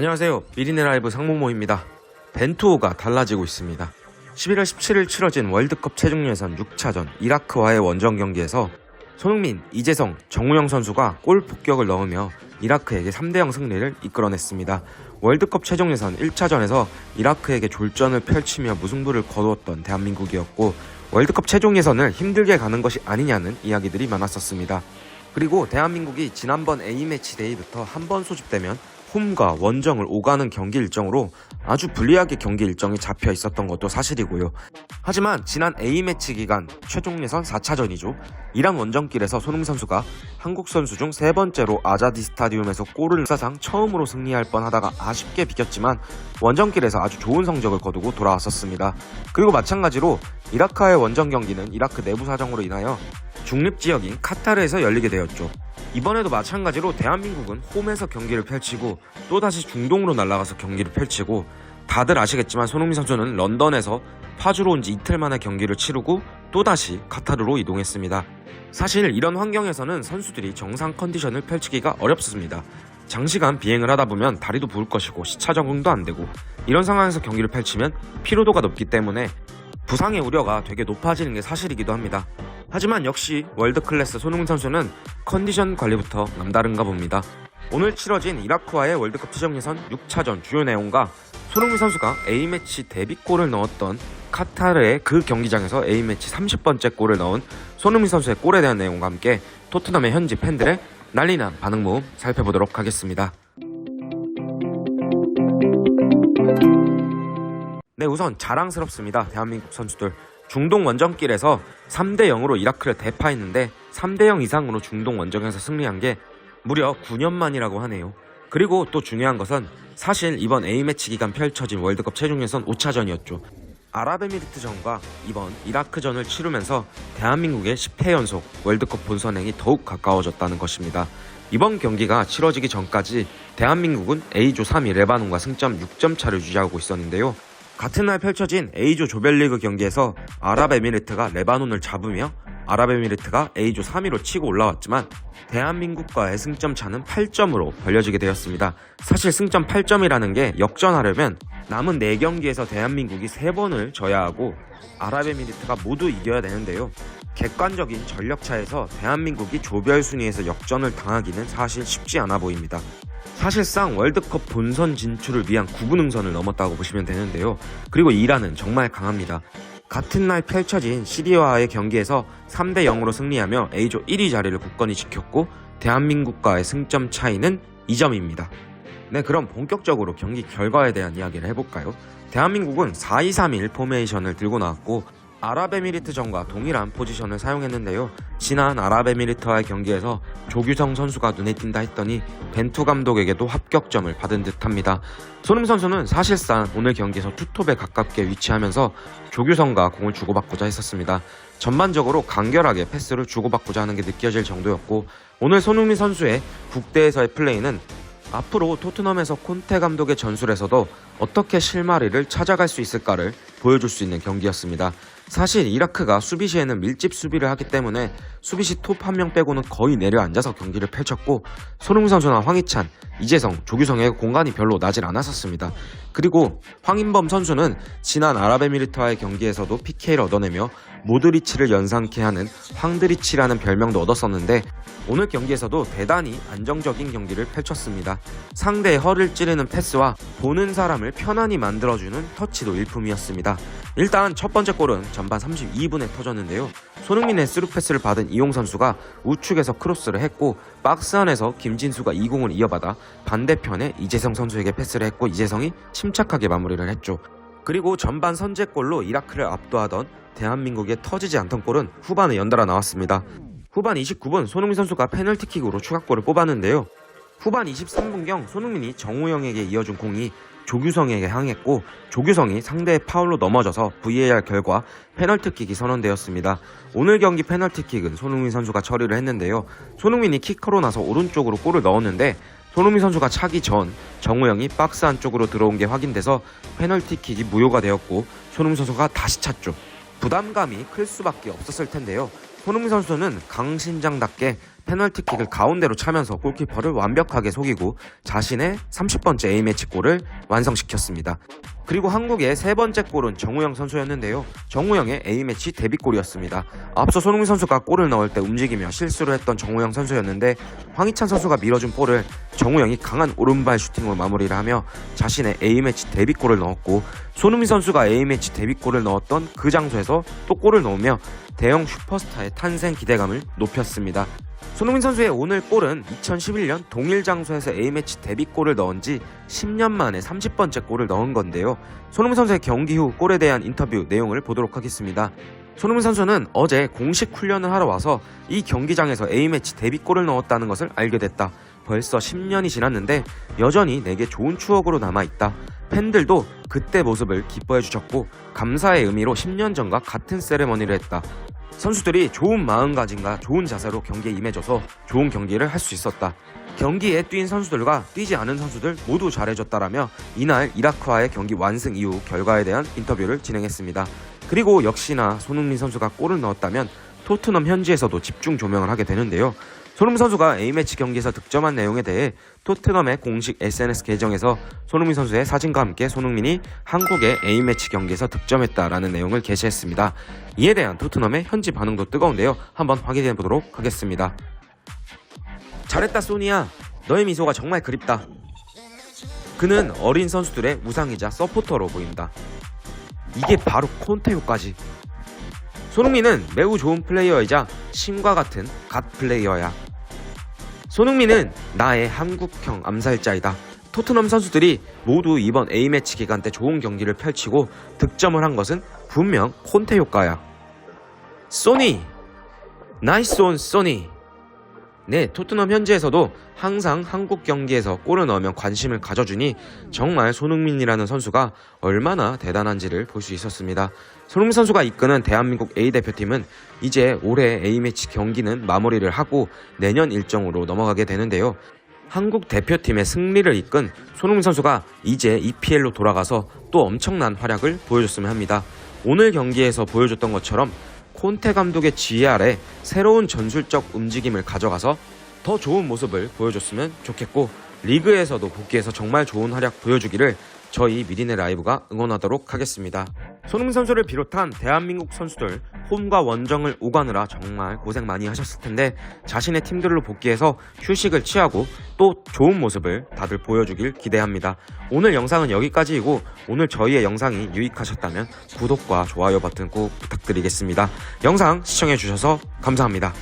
안녕하세요. 미리네 라이브 상무모입니다. 벤투호가 달라지고 있습니다. 11월 17일 치러진 월드컵 최종 예선 6차전 이라크와의 원정 경기에서 손흥민, 이재성, 정우영 선수가 골 폭격을 넣으며 이라크에게 3대0 승리를 이끌어냈습니다. 월드컵 최종 예선 1차전에서 이라크에게 졸전을 펼치며 무승부를 거두었던 대한민국이었고 월드컵 최종 예선을 힘들게 가는 것이 아니냐는 이야기들이 많았었습니다. 그리고 대한민국이 지난번 A매치 데이부터 한 번 소집되면 홈과 원정을 오가는 경기 일정으로 아주 불리하게 경기 일정이 잡혀 있었던 것도 사실이고요. 하지만 지난 A매치 기간 최종 예선 4차전이죠. 이란 원정길에서 손흥민 선수가 한국 선수 중 세 번째로 아자디 스타디움에서 골을 사상 처음으로 승리할 뻔하다가 아쉽게 비겼지만 원정길에서 아주 좋은 성적을 거두고 돌아왔었습니다. 그리고 마찬가지로 이라크와의 원정 경기는 이라크 내부 사정으로 인하여 중립 지역인 카타르에서 열리게 되었죠. 이번에도 마찬가지로 대한민국은 홈에서 경기를 펼치고 또다시 중동으로 날아가서 경기를 펼치고 다들 아시겠지만 손흥민 선수는 런던에서 파주로 온 지 이틀 만에 경기를 치르고 또다시 카타르로 이동했습니다. 사실 이런 환경에서는 선수들이 정상 컨디션을 펼치기가 어렵습니다. 장시간 비행을 하다 보면 다리도 부을 것이고 시차 적응도 안 되고 이런 상황에서 경기를 펼치면 피로도가 높기 때문에 부상의 우려가 되게 높아지는 게 사실이기도 합니다. 하지만 역시 월드 클래스 손흥민 선수는 컨디션 관리부터 남다른가 봅니다. 오늘 치러진 이라크와의 월드컵 최종 예선 6차전 주요 내용과 손흥민 선수가 A매치 데뷔골을 넣었던 카타르의 그 경기장에서 A매치 30번째 골을 넣은 손흥민 선수의 골에 대한 내용과 함께 토트넘의 현지 팬들의 난리난 반응 모음 살펴보도록 하겠습니다. 네, 우선 자랑스럽습니다. 대한민국 선수들. 중동 원정길에서 3대 0으로 이라크를 대파했는데 3대 0 이상으로 중동 원정에서 승리한 게 무려 9년 만이라고 하네요. 그리고 또 중요한 것은 사실 이번 A매치 기간 펼쳐진 월드컵 최종 예선 5차전이었죠. 아랍에미리트전과 이번 이라크전을 치르면서 대한민국의 10회 연속 월드컵 본선행이 더욱 가까워졌다는 것입니다. 이번 경기가 치러지기 전까지 대한민국은 A조 3위 레바논과 승점 6점 차를 유지하고 있었는데요. 같은 날 펼쳐진 A조 조별리그 경기에서 아랍에미리트가 레바논을 잡으며 아랍에미리트가 A조 3위로 치고 올라왔지만 대한민국과의 승점 차는 8점으로 벌려지게 되었습니다. 사실 승점 8점이라는 게 역전하려면 남은 4경기에서 대한민국이 3번을 져야 하고 아랍에미리트가 모두 이겨야 되는데요. 객관적인 전력차에서 대한민국이 조별 순위에서 역전을 당하기는 사실 쉽지 않아 보입니다. 사실상 월드컵 본선 진출을 위한 9분 응선을 넘었다고 보시면 되는데요. 그리고 이란은 정말 강합니다. 같은 날 펼쳐진 시리아와의 경기에서 3대 0으로 승리하며 A조 1위 자리를 굳건히 지켰고 대한민국과의 승점 차이는 2점입니다. 네, 그럼 본격적으로 경기 결과에 대한 이야기를 해볼까요? 대한민국은 4-2-3-1 포메이션을 들고 나왔고 아랍에미리트전과 동일한 포지션을 사용했는데요. 지난 아랍에미리트와의 경기에서 조규성 선수가 눈에 띈다 했더니 벤투 감독에게도 합격점을 받은 듯합니다. 손흥민 선수는 사실상 오늘 경기에서 투톱에 가깝게 위치하면서 조규성과 공을 주고받고자 했었습니다. 전반적으로 간결하게 패스를 주고받고자 하는 게 느껴질 정도였고 오늘 손흥민 선수의 국대에서의 플레이는 앞으로 토트넘에서 콘테 감독의 전술에서도 어떻게 실마리를 찾아갈 수 있을까를 보여줄 수 있는 경기였습니다. 사실 이라크가 수비 시에는 밀집 수비를 하기 때문에 수비시 톱 한 명 빼고는 거의 내려앉아서 경기를 펼쳤고 손흥민 선수나 황희찬, 이재성, 조규성의 공간이 별로 나질 않았었습니다. 그리고 황인범 선수는 지난 아랍에미리트와의 경기에서도 PK를 얻어내며 모드리치를 연상케 하는 황드리치라는 별명도 얻었었는데 오늘 경기에서도 대단히 안정적인 경기를 펼쳤습니다. 상대의 허를 찌르는 패스와 보는 사람을 편안히 만들어주는 터치도 일품이었습니다. 일단 첫 번째 골은 전반 32분에 터졌는데요. 손흥민의 스루 패스를 받은 이용 선수가 우측에서 크로스를 했고 박스 안에서 김진수가 이 공을 이어받아 반대편에 이재성 선수에게 패스를 했고 이재성이 침착하게 마무리를 했죠. 그리고 전반 선제골로 이라크를 압도하던 대한민국의 터지지 않던 골은 후반에 연달아 나왔습니다. 후반 29분 손흥민 선수가 페널티킥으로 추가골을 뽑았는데요. 후반 23분경 손흥민이 정우영에게 이어준 공이 조규성에게 향했고 조규성이 상대의 파울로 넘어져서 VAR 결과 페널티킥이 선언되었습니다. 오늘 경기 페널티킥은 손흥민 선수가 처리를 했는데요. 손흥민이 키커로 나서 오른쪽으로 골을 넣었는데 손흥민 선수가 차기 전 정우영이 박스 안쪽으로 들어온 게 확인돼서 페널티킥이 무효가 되었고 손흥민 선수가 다시 찼죠. 부담감이 클 수밖에 없었을 텐데요. 손흥민 선수는 강신장답게 페널티킥을 가운데로 차면서 골키퍼를 완벽하게 속이고 자신의 30번째 A매치 골을 완성시켰습니다. 그리고 한국의 세 번째 골은 정우영 선수였는데요. 정우영의 A매치 데뷔골이었습니다. 앞서 손흥민 선수가 골을 넣을 때 움직이며 실수를 했던 정우영 선수였는데 황희찬 선수가 밀어준 볼을 정우영이 강한 오른발 슈팅으로 마무리를 하며 자신의 A매치 데뷔골을 넣었고 손흥민 선수가 A매치 데뷔골을 넣었던 그 장소에서 또 골을 넣으며 대형 슈퍼스타의 탄생 기대감을 높였습니다. 손흥민 선수의 오늘 골은 2011년 동일 장소에서 A매치 데뷔골을 넣은 지 10년 만에 30번째 골을 넣은 건데요. 손흥민 선수의 경기 후 골에 대한 인터뷰 내용을 보도록 하겠습니다. 손흥민 선수는 어제 공식 훈련을 하러 와서 이 경기장에서 A매치 데뷔골을 넣었다는 것을 알게 됐다. 벌써 10년이 지났는데 여전히 내게 좋은 추억으로 남아있다. 팬들도 그때 모습을 기뻐해 주셨고 감사의 의미로 10년 전과 같은 세레머니를 했다. 선수들이 좋은 마음가짐과 좋은 자세로 경기에 임해줘서 좋은 경기를 할 수 있었다. 경기에 뛴 선수들과 뛰지 않은 선수들 모두 잘해줬다라며 이날 이라크와의 경기 완승 이후 결과에 대한 인터뷰를 진행했습니다. 그리고 역시나 손흥민 선수가 골을 넣었다면 토트넘 현지에서도 집중 조명을 하게 되는데요. 손흥민 선수가 A매치 경기에서 득점한 내용에 대해 토트넘의 공식 SNS 계정에서 손흥민 선수의 사진과 함께 손흥민이 한국의 A매치 경기에서 득점했다라는 내용을 게시했습니다. 이에 대한 토트넘의 현지 반응도 뜨거운데요. 한번 확인해 보도록 하겠습니다. 잘했다 소니야. 너의 미소가 정말 그립다. 그는 어린 선수들의 우상이자 서포터로 보인다. 이게 바로 콘테 효과지. 손흥민은 매우 좋은 플레이어이자 신과 같은 갓 플레이어야. 손흥민은 나의 한국형 암살자이다. 토트넘 선수들이 모두 이번 A매치 기간 때 좋은 경기를 펼치고 득점을 한 것은 분명 콘테 효과야. 소니! 나이스 온 소니! 네, 토트넘 현지에서도 항상 한국 경기에서 골을 넣으면 관심을 가져주니 정말 손흥민이라는 선수가 얼마나 대단한지를 볼 수 있었습니다. 손흥민 선수가 이끄는 대한민국 A대표팀은 이제 올해 A매치 경기는 마무리를 하고 내년 일정으로 넘어가게 되는데요. 한국 대표팀의 승리를 이끈 손흥민 선수가 이제 EPL로 돌아가서 또 엄청난 활약을 보여줬으면 합니다. 오늘 경기에서 보여줬던 것처럼 콘테 감독의 지휘 아래 새로운 전술적 움직임을 가져가서 더 좋은 모습을 보여줬으면 좋겠고 리그에서도 복귀해서 정말 좋은 활약 보여주기를 저희 미리네 라이브가 응원하도록 하겠습니다. 손흥민 선수를 비롯한 대한민국 선수들 홈과 원정을 오가느라 정말 고생 많이 하셨을 텐데 자신의 팀들로 복귀해서 휴식을 취하고 또 좋은 모습을 다들 보여주길 기대합니다. 오늘 영상은 여기까지이고 오늘 저희의 영상이 유익하셨다면 구독과 좋아요 버튼 꼭 부탁드리겠습니다. 영상 시청해주셔서 감사합니다.